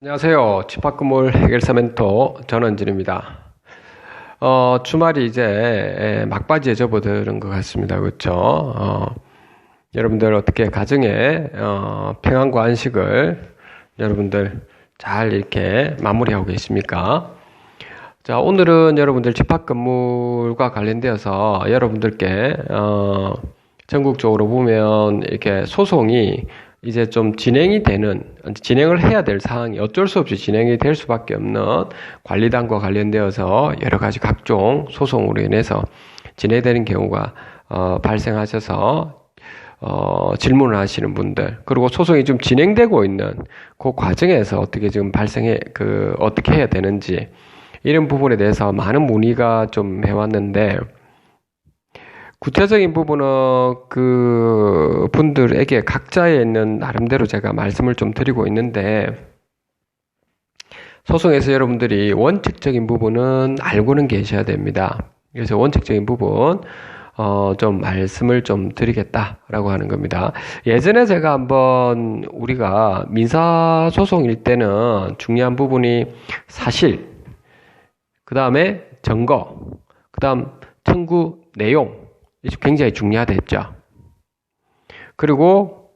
안녕하세요. 집합건물 해결사 멘토 전원진입니다. 어, 주말이 이제 막바지에 접어드는 것 같습니다. 그렇죠? 어, 여러분들 어떻게 가정에 어, 평안과 안식을 여러분들 잘 이렇게 마무리하고 계십니까? 자, 오늘은 여러분들 집합건물과 관련되어서 여러분들께 어, 전국적으로 보면 이렇게 소송이 이제 좀 진행이 되는, 진행을 해야 될 사항이 어쩔 수 없이 진행이 될 수밖에 없는 관리단과 관련되어서 여러 가지 각종 소송으로 인해서 진행되는 경우가 어, 발생하셔서 어, 질문을 하시는 분들, 그리고 소송이 좀 진행되고 있는 그 과정에서 어떻게 지금 발생해, 그, 어떻게 해야 되는지, 이런 부분에 대해서 많은 문의가 좀 해왔는데, 구체적인 부분은 그 분들에게 각자에 있는 나름대로 제가 말씀을 좀 드리고 있는데 소송에서 여러분들이 원칙적인 부분은 알고는 계셔야 됩니다. 그래서 원칙적인 부분 어, 좀 말씀을 좀 드리겠다라고 하는 겁니다. 예전에 제가 한번 우리가 민사 소송일 때는 중요한 부분이 사실, 그 다음에 증거, 그 다음 청구 내용, 굉장히 중요하다 했죠. 그리고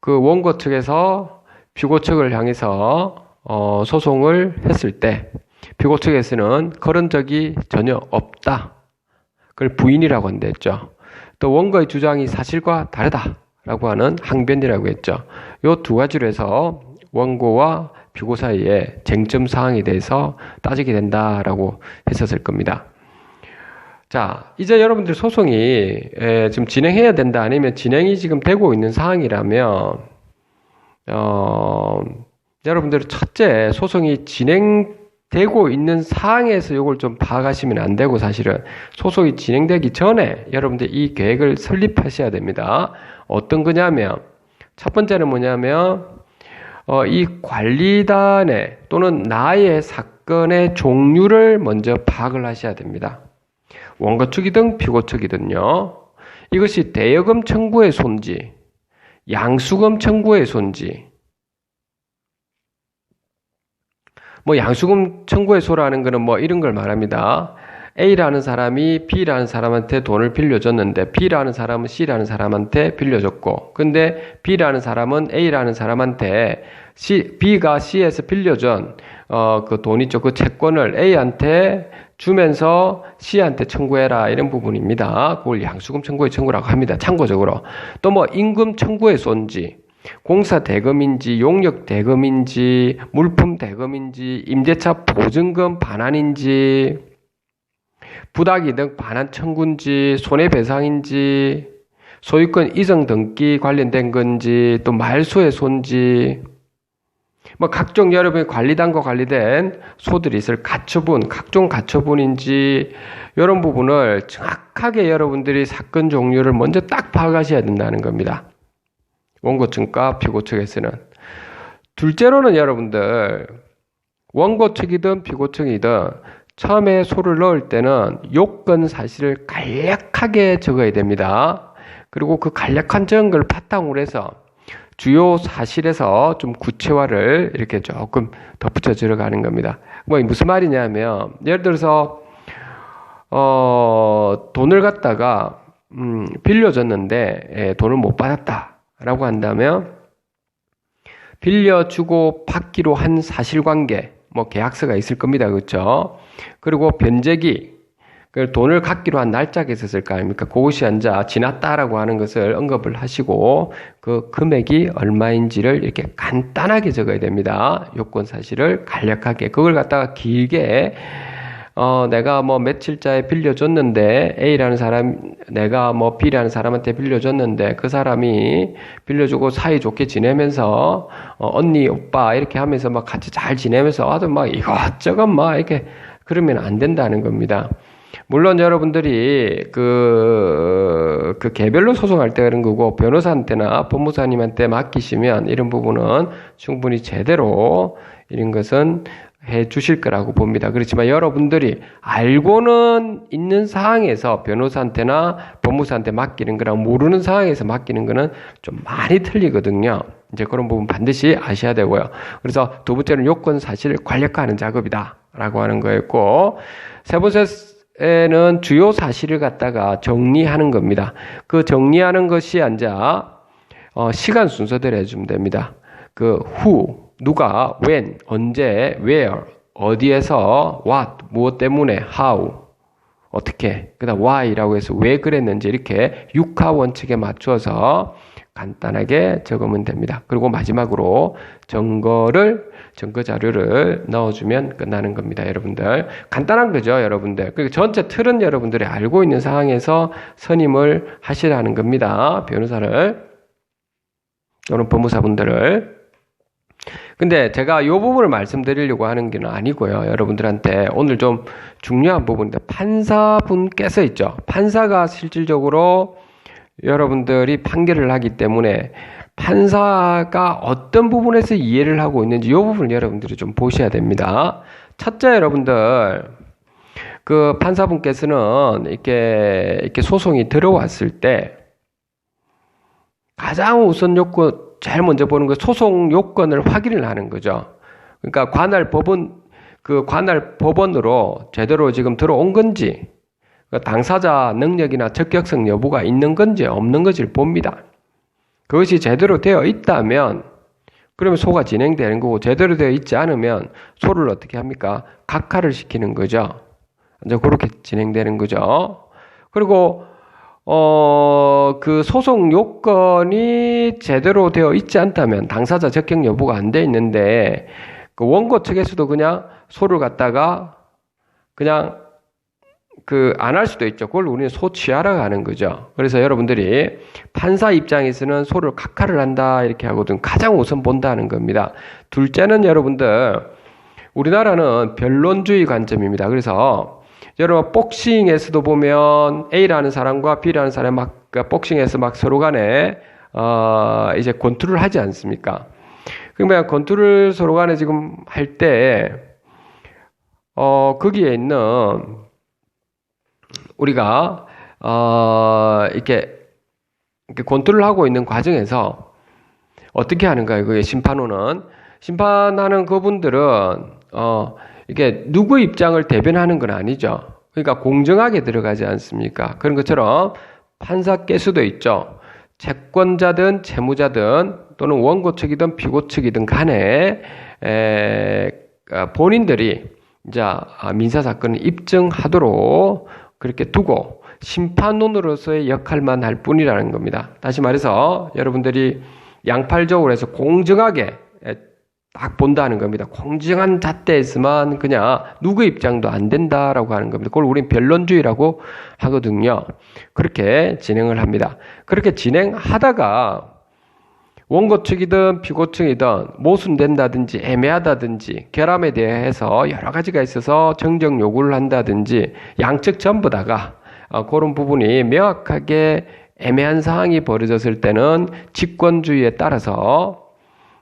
그 원고 측에서 피고 측을 향해서 어, 소송을 했을 때 피고 측에서는 그런 적이 전혀 없다. 그걸 부인이라고 한다 했죠. 또 원고의 주장이 사실과 다르다라고 하는 항변이라고 했죠. 이 두 가지로 해서 원고와 피고 사이에 쟁점 사항에 대해서 따지게 된다라고 했었을 겁니다. 자, 이제 여러분들 소송이 에, 지금 진행해야 된다 아니면 진행이 지금 되고 있는 상황이라면 어, 여러분들 첫째 소송이 진행되고 있는 상황에서 이걸 좀 파악하시면 안 되고 사실은 소송이 진행되기 전에 여러분들 이 계획을 설립하셔야 됩니다. 어떤 거냐면 첫 번째는 뭐냐면 어, 이 관리단의 또는 나의 사건의 종류를 먼저 파악을 하셔야 됩니다. 원고 측이든 피고 측이든요. 이것이 대여금 청구의 손지, 양수금 청구의 손지. 뭐 양수금 청구의 소라는 것은 뭐 이런 걸 말합니다. A라는 사람이 B라는 사람한테 돈을 빌려줬는데 B라는 사람은 C라는 사람한테 빌려줬고 근데 B라는 사람은 A라는 사람한테 C, B가 C에서 빌려준 어, 그돈 있죠. 그 채권을 A한테 주면서 C한테 청구해라 이런 부분입니다. 그걸 양수금 청구의 청구라고 합니다. 참고적으로 또 뭐 임금 청구의 손지 공사 대금인지 용역 대금인지 물품 대금인지 임대차 보증금 반환인지 부당이등 반환 청구인지 손해배상인지 소유권 이전 등기 관련된 건지 또 말소의 손지 뭐 각종 여러분의 관리단과 관리된 소들이 있을 가처분, 각종 가처분인지 이런 부분을 정확하게 여러분들이 사건 종류를 먼저 딱 파악하셔야 된다는 겁니다. 원고 측과 피고 측에서는. 둘째로는 여러분들 원고 측이든 피고 측이든 처음에 소를 넣을 때는 요건 사실을 간략하게 적어야 됩니다. 그리고 그 간략한 적은 걸 바탕으로 해서 주요 사실에서 좀 구체화를 이렇게 조금 덧붙여 들어가는 겁니다. 뭐 무슨 말이냐면 예를 들어서 어 돈을 갖다가 음 빌려줬는데 예, 돈을 못 받았다라고 한다면 빌려주고 받기로 한 사실관계 뭐 계약서가 있을 겁니다. 그렇죠? 그리고 변제기 그 돈을 갖기로 한 날짜가 있었을 거 아닙니까? 그것이 앉아 지났다라고 하는 것을 언급을 하시고 그 금액이 얼마인지를 이렇게 간단하게 적어야 됩니다. 요건 사실을 간략하게 그걸 갖다가 길게 어, 내가 뭐 며칠자에 빌려줬는데 A라는 사람, 내가 뭐 B라는 사람한테 빌려줬는데 그 사람이 빌려주고 사이 좋게 지내면서 어, 언니, 오빠 이렇게 하면서 막 같이 잘 지내면서 아주 막 이것저것 막 이렇게 그러면 안 된다는 겁니다. 물론 여러분들이 그, 그 개별로 소송할 때 그런 거고 변호사한테나 법무사님한테 맡기시면 이런 부분은 충분히 제대로 이런 것은 해 주실 거라고 봅니다. 그렇지만 여러분들이 알고는 있는 상황에서 변호사한테나 법무사한테 맡기는 거랑 모르는 상황에서 맡기는 거는 좀 많이 틀리거든요. 이제 그런 부분 반드시 아셔야 되고요. 그래서 두 번째는 요건 사실을 관력화하는 작업이다. 라고 하는 거였고, 세 번째 는 주요 사실을 갖다가 정리하는 겁니다. 그 정리하는 것이 앉아, 어, 시간 순서대로 해주면 됩니다. 그 who, 누가, when, 언제, where, 어디에서, what, 무엇 때문에, how, 어떻게, 그 다음 why라고 해서 왜 그랬는지 이렇게 육하 원칙에 맞춰서 간단하게 적으면 됩니다. 그리고 마지막으로 증거를, 증거 자료를 넣어주면 끝나는 겁니다. 여러분들. 간단한 거죠, 여러분들. 그리고 전체 틀은 여러분들이 알고 있는 상황에서 선임을 하시라는 겁니다. 변호사를. 또는 법무사분들을. 근데 제가 이 부분을 말씀드리려고 하는 게 아니고요. 여러분들한테 오늘 좀 중요한 부분인데 판사분께서 있죠. 판사가 실질적으로 여러분들이 판결을 하기 때문에 판사가 어떤 부분에서 이해를 하고 있는지 이 부분을 여러분들이 좀 보셔야 됩니다. 첫째 여러분들 그 판사분께서는 이렇게 이렇게 소송이 들어왔을 때 가장 우선 요건 제일 먼저 보는 거 소송 요건을 확인을 하는 거죠. 그러니까 관할 법원 그 관할 법원으로 제대로 지금 들어온 건지 당사자 능력이나 적격성 여부가 있는 건지 없는 건지를 봅니다. 그것이 제대로 되어 있다면 그러면 소가 진행되는 거고 제대로 되어 있지 않으면 소를 어떻게 합니까? 각하를 시키는 거죠. 이제 그렇게 진행되는 거죠. 그리고 어, 그 소송 요건이 제대로 되어 있지 않다면 당사자 적격 여부가 안 돼 있는데 그 원고 측에서도 그냥 소를 갖다가 그냥 그 안 할 수도 있죠. 그걸 우리는 소취하러 가는 거죠. 그래서 여러분들이 판사 입장에서는 소를 각하를 한다 이렇게 하거든 가장 우선 본다는 겁니다. 둘째는 여러분들 우리나라는 변론주의 관점입니다. 그래서 여러분 복싱에서도 보면 A라는 사람과 B라는 사람이 막그 복싱에서 막 서로 간에 어 이제 권투를 하지 않습니까? 그러면 권투를 서로 간에 지금 할 때 어 거기에 있는 우리가 어 이렇게 이렇게 권투를 하고 있는 과정에서 어떻게 하는가요? 그 심판원은 심판하는 그분들은 어 이게 누구 입장을 대변하는 건 아니죠. 그러니까 공정하게 들어가지 않습니까? 그런 것처럼 판사께서도 있죠. 채권자든 채무자든 또는 원고 측이든 피고 측이든 간에 에, 아, 본인들이 이제 아, 민사 사건을 입증하도록 그렇게 두고 심판론으로서의 역할만 할 뿐이라는 겁니다. 다시 말해서 여러분들이 양팔적으로 해서 공정하게 딱 본다는 겁니다. 공정한 잣대에서만 그냥 누구 입장도 안 된다라고 하는 겁니다. 그걸 우린 변론주의라고 하거든요. 그렇게 진행을 합니다. 그렇게 진행하다가 원고 측이든 피고 측이든 모순된다든지 애매하다든지 결함에 대해서 여러 가지가 있어서 정정 요구를 한다든지 양측 전부 다가 어, 그런 부분이 명확하게 애매한 상황이 벌어졌을 때는 직권주의에 따라서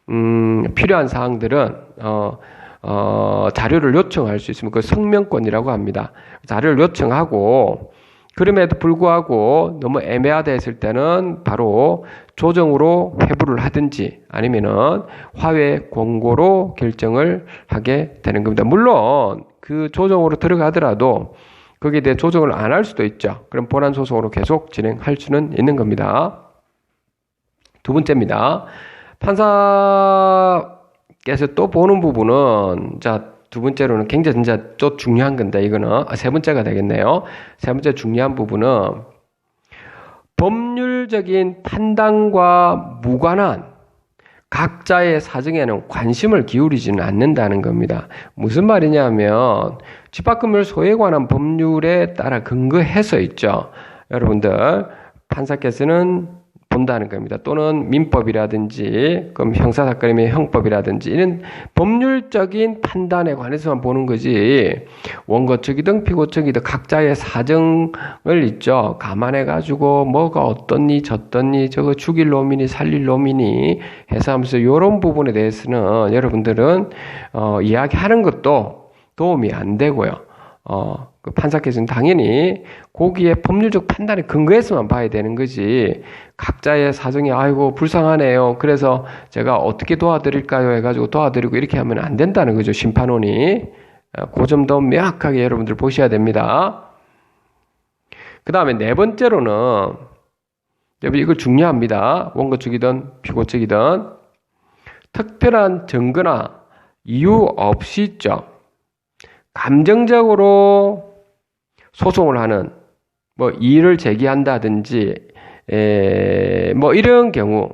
음, 필요한 사항들은 어, 어, 자료를 요청할 수 있으면 그 성명권이라고 합니다. 자료를 요청하고 그럼에도 불구하고 너무 애매하다 했을 때는 바로 조정으로 회부를 하든지 아니면은 화해 공고로 결정을 하게 되는 겁니다. 물론 그 조정으로 들어가더라도 거기에 대해 조정을 안 할 수도 있죠. 그럼 본안 소송으로 계속 진행할 수는 있는 겁니다. 두 번째입니다. 판사께서 또 보는 부분은 자 두 번째로는 굉장히 진짜 또 중요한 건데 이거는 아, 세 번째가 되겠네요. 세 번째 중요한 부분은 법률적인 판단과 무관한 각자의 사정에는 관심을 기울이지는 않는다는 겁니다. 무슨 말이냐면 집합금을 소에 관한 법률에 따라 근거해서 있죠. 여러분들 판사께서는 본다는 겁니다. 또는 민법이라든지, 그럼 형사 사건이면 형법이라든지, 이런 법률적인 판단에 관해서만 보는 거지, 원고 측이든 피고 측이든 각자의 사정을 있죠. 감안해 가지고, 뭐가 어떻니, 저떻니, 저거 죽일 놈이니, 살릴 놈이니, 해서 하면서, 이런 부분에 대해서는 여러분들은, 어, 이야기하는 것도 도움이 안 되고요. 어, 그 판사께서는 당연히 고기의 법률적 판단에 근거해서만 봐야 되는 거지. 각자의 사정이 아이고 불쌍하네요. 그래서 제가 어떻게 도와드릴까요? 해가지고 도와드리고 이렇게 하면 안 된다는 거죠. 심판원이. 어, 그 점도 명확하게 여러분들 보셔야 됩니다. 그 다음에 네 번째로는 여러분 이거 중요합니다. 원고 측이든 피고 측이든 특별한 증거나 이유 없이 있죠. 감정적으로 소송을 하는 뭐 이의를 제기한다든지 에, 뭐 이런 경우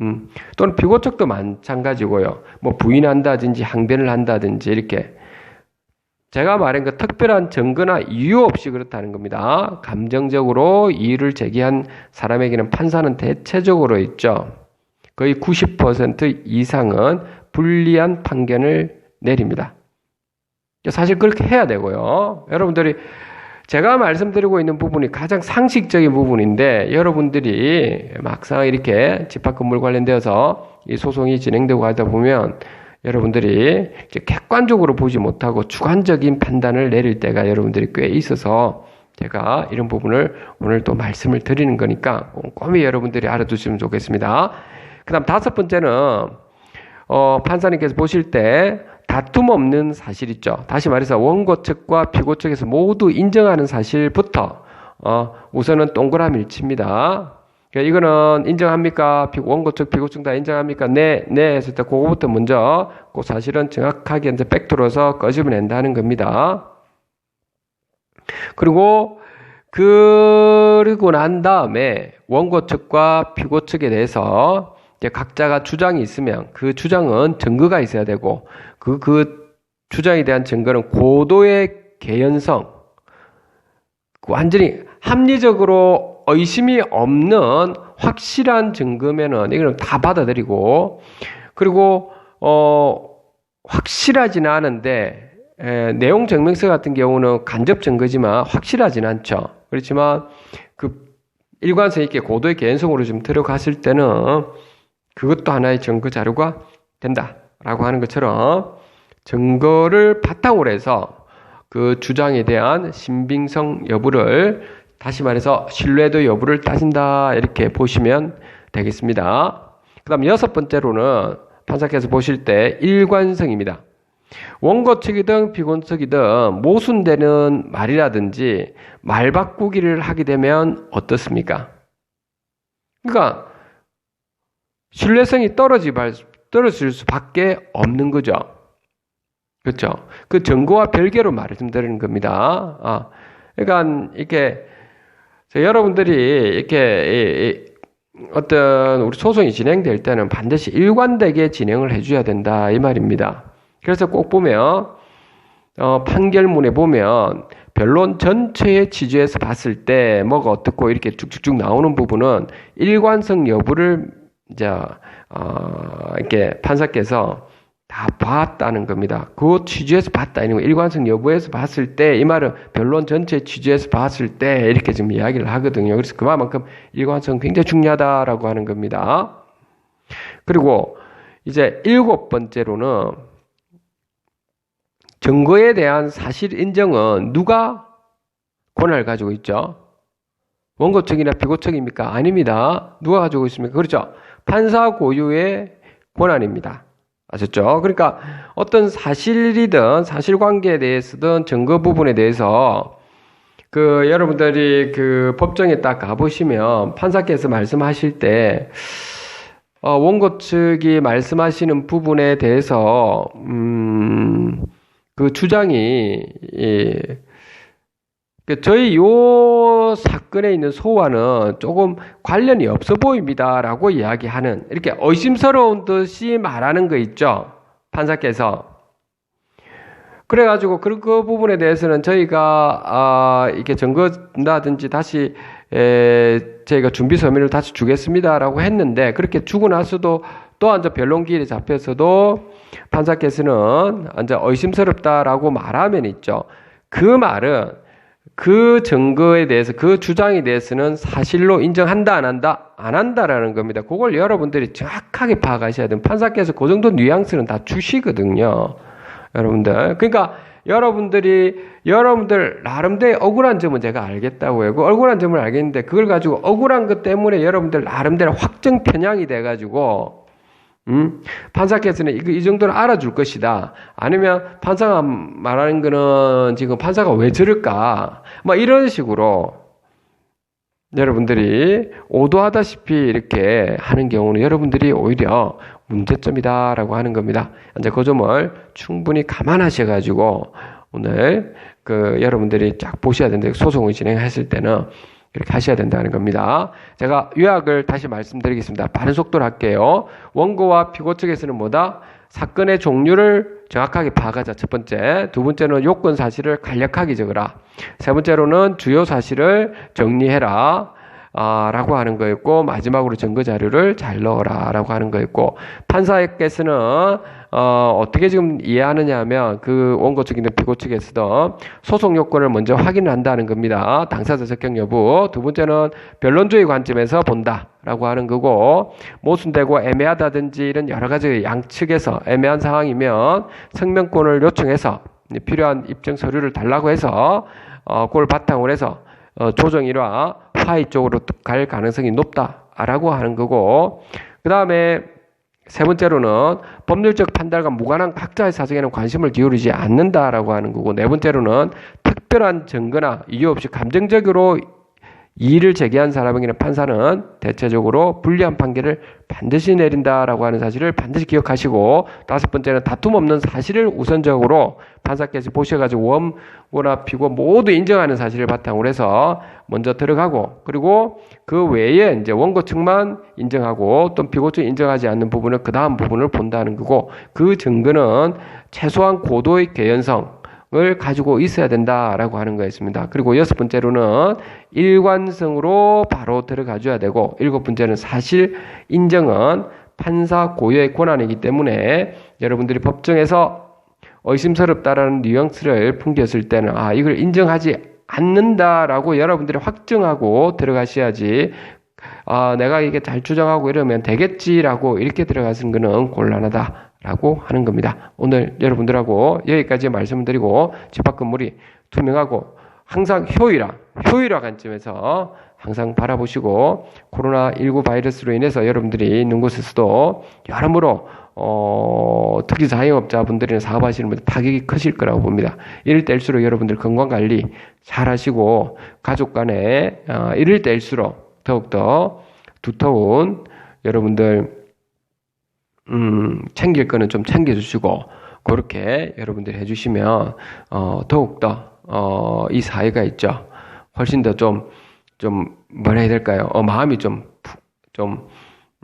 음, 또는 피고 측도 마찬가지고요. 뭐 부인한다든지 항변을 한다든지 이렇게 제가 말한 그 특별한 증거나 이유 없이 그렇다는 겁니다. 감정적으로 이의를 제기한 사람에게는 판사는 대체적으로 있죠. 거의 90% 이상은 불리한 판결을 내립니다. 사실 그렇게 해야 되고요. 여러분들이 제가 말씀드리고 있는 부분이 가장 상식적인 부분인데 여러분들이 막상 이렇게 집합 건물 관련되어서 이 소송이 진행되고 하다 보면 여러분들이 객관적으로 보지 못하고 주관적인 판단을 내릴 때가 여러분들이 꽤 있어서 제가 이런 부분을 오늘 또 말씀을 드리는 거니까 꼼꼼히 여러분들이 알아두시면 좋겠습니다. 그 다음 다섯 번째는 어, 판사님께서 보실 때 다툼 없는 사실 있죠. 다시 말해서 원고 측과 피고 측에서 모두 인정하는 사실부터 어, 우선은 동그라미를 칩니다. 그러니까 이거는 인정합니까? 원고 측, 피고 측 다 인정합니까? 네, 네 했을 때 그거부터 먼저 그 사실은 정확하게 이제 팩트로서 꺼집어낸다는 겁니다. 그리고 그리고 난 다음에 원고 측과 피고 측에 대해서 각자가 주장이 있으면 그 주장은 증거가 있어야 되고 그, 그 주장에 대한 증거는 고도의 개연성, 완전히 합리적으로 의심이 없는 확실한 증거면은 이거는 다 받아들이고 그리고 어 확실하지는 않은데 에, 내용 증명서 같은 경우는 간접 증거지만 확실하지는 않죠. 그렇지만 그 일관성 있게 고도의 개연성으로 좀 들어갔을 때는 그것도 하나의 증거 자료가 된다 라고 하는 것처럼 증거를 바탕으로 해서 그 주장에 대한 신빙성 여부를 다시 말해서 신뢰도 여부를 따진다 이렇게 보시면 되겠습니다. 그 다음 여섯 번째로는 판사께서 보실 때 일관성입니다. 원고 측이든 피고 측이든 모순되는 말이라든지 말 바꾸기를 하게 되면 어떻습니까? 그러니까 신뢰성이 떨어지, 떨어질 수밖에 없는 거죠. 그렇죠. 그 증거와 별개로 말씀드리는 겁니다. 아, 그러니까 이렇게 여러분들이 이렇게 어떤 우리 소송이 진행될 때는 반드시 일관되게 진행을 해줘야 된다 이 말입니다. 그래서 꼭 보면 어, 판결문에 보면 변론 전체의 취지에서 봤을 때 뭐가 어떻고 이렇게 쭉쭉쭉 나오는 부분은 일관성 여부를 이제 어, 이렇게 판사께서 다 봤다는 겁니다. 그 취지에서 봤다. 이런 일관성 여부에서 봤을 때, 이 말은 변론 전체 취지에서 봤을 때, 이렇게 지금 이야기를 하거든요. 그래서 그만큼 일관성 굉장히 중요하다라고 하는 겁니다. 그리고 이제 일곱 번째로는 증거에 대한 사실 인정은 누가 권한을 가지고 있죠? 원고 측이나 피고 측입니까? 아닙니다. 누가 가지고 있습니까? 그렇죠. 판사 고유의 권한입니다. 아셨죠? 그러니까 어떤 사실이든 사실관계에 대해서든 증거 부분에 대해서 그 여러분들이 그 법정에 딱 가보시면 판사께서 말씀하실 때 어, 원고 측이 말씀하시는 부분에 대해서 음, 그 주장이 예, 그 저희 요 사건에 있는 소와는 조금 관련이 없어 보입니다라고 이야기하는 이렇게 의심스러운 듯이 말하는 거 있죠 판사께서 그래가지고 그, 그 부분에 대해서는 저희가 아 이렇게 증거라든지 다시 에, 저희가 준비 서면을 다시 주겠습니다라고 했는데 그렇게 주고 나서도 또 앉아 변론기일에 잡혀서도 판사께서는 앉아 의심스럽다라고 말하면 있죠. 그 말은 그 증거에 대해서 그 주장에 대해서는 사실로 인정한다 안 한다 안 한다라는 겁니다. 그걸 여러분들이 정확하게 파악하셔야 돼요. 판사께서 그 정도 뉘앙스는 다 주시거든요. 여러분들. 그러니까 여러분들이 여러분들 나름대로 억울한 점은 제가 알겠다고 해요. 그 억울한 점을 알겠는데 그걸 가지고 억울한 것 때문에 여러분들 나름대로 확정 편향이 돼 가지고 음? 판사께서는 이, 이 정도는 알아줄 것이다. 아니면 판사가 말하는 거는 지금 판사가 왜 저럴까? 뭐 이런 식으로 여러분들이 오도하다시피 이렇게 하는 경우는 여러분들이 오히려 문제점이다라고 하는 겁니다. 이제 그 점을 충분히 감안하셔가지고 오늘 그 여러분들이 쫙 보셔야 되는데 소송을 진행했을 때는 이렇게 하셔야 된다는 겁니다. 제가 요약을 다시 말씀드리겠습니다. 빠른 속도로 할게요. 원고와 피고 측에서는 뭐다? 사건의 종류를 정확하게 파악하자. 첫 번째. 두 번째는 요건 사실을 간략하게 적어라. 세 번째로는 주요 사실을 정리해라. 아, 라고 하는 거였고, 마지막으로 증거 자료를 잘 넣어라. 라고 하는 거였고, 판사께서는, 어, 어떻게 지금 이해하느냐 하면, 그 원고 측이든 피고 측에서도 소송 요건을 먼저 확인을 한다는 겁니다. 당사자 적격 여부. 두 번째는 변론주의 관점에서 본다. 라고 하는 거고, 모순되고 애매하다든지 이런 여러 가지 양측에서 애매한 상황이면 성명권을 요청해서 필요한 입증 서류를 달라고 해서, 어, 그걸 바탕으로 해서 어, 조정 일화 화해 쪽으로 갈 가능성이 높다라고 하는 거고 그 다음에 세 번째로는 법률적 판단과 무관한 각자의 사정에는 관심을 기울이지 않는다라고 하는 거고 네 번째로는 특별한 증거나 이유 없이 감정적으로 이의를 제기한 사람에게는 판사는 대체적으로 불리한 판결을 반드시 내린다라고 하는 사실을 반드시 기억하시고 다섯 번째는 다툼 없는 사실을 우선적으로 판사께서 보셔가지고 원고나 피고 모두 인정하는 사실을 바탕으로 해서 먼저 들어가고 그리고 그 외에 이제 원고 측만 인정하고 또 피고 측 인정하지 않는 부분은 그 다음 부분을 본다는 거고 그 증거는 최소한 고도의 개연성 을 가지고 있어야 된다라고 하는 거였습니다. 그리고 여섯 번째로는 일관성으로 바로 들어가줘야 되고 일곱 번째는 사실 인정은 판사 고유의 권한이기 때문에 여러분들이 법정에서 의심스럽다라는 뉘앙스를 풍겼을 때는 아 이걸 인정하지 않는다라고 여러분들이 확정하고 들어가셔야지 아 내가 이게 잘 주장하고 이러면 되겠지라고 이렇게 들어가는 거는 곤란하다. 라고 하는 겁니다. 오늘 여러분들하고 여기까지 말씀드리고 집합 건물이 투명하고 항상 효율화, 효율화 관점에서 항상 바라보시고 코로나19 바이러스로 인해서 여러분들이 있는 곳에서도 여러모로 어, 특히 자영업자분들이나 사업하시는 분들 타격이 크실 거라고 봅니다. 이럴 때일수록 여러분들 건강관리 잘 하시고 가족 간에 어, 이럴 때일수록 더욱더 두터운 여러분들 음, 챙길 거는 좀 챙겨주시고, 그렇게 여러분들이 해주시면, 어, 더욱 더, 어, 이 사회가 있죠. 훨씬 더 좀, 좀, 뭐라 해야 될까요? 어, 마음이 좀, 푸, 좀,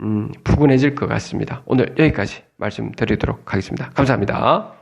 음, 푸근해질 것 같습니다. 오늘 여기까지 말씀드리도록 하겠습니다. 감사합니다.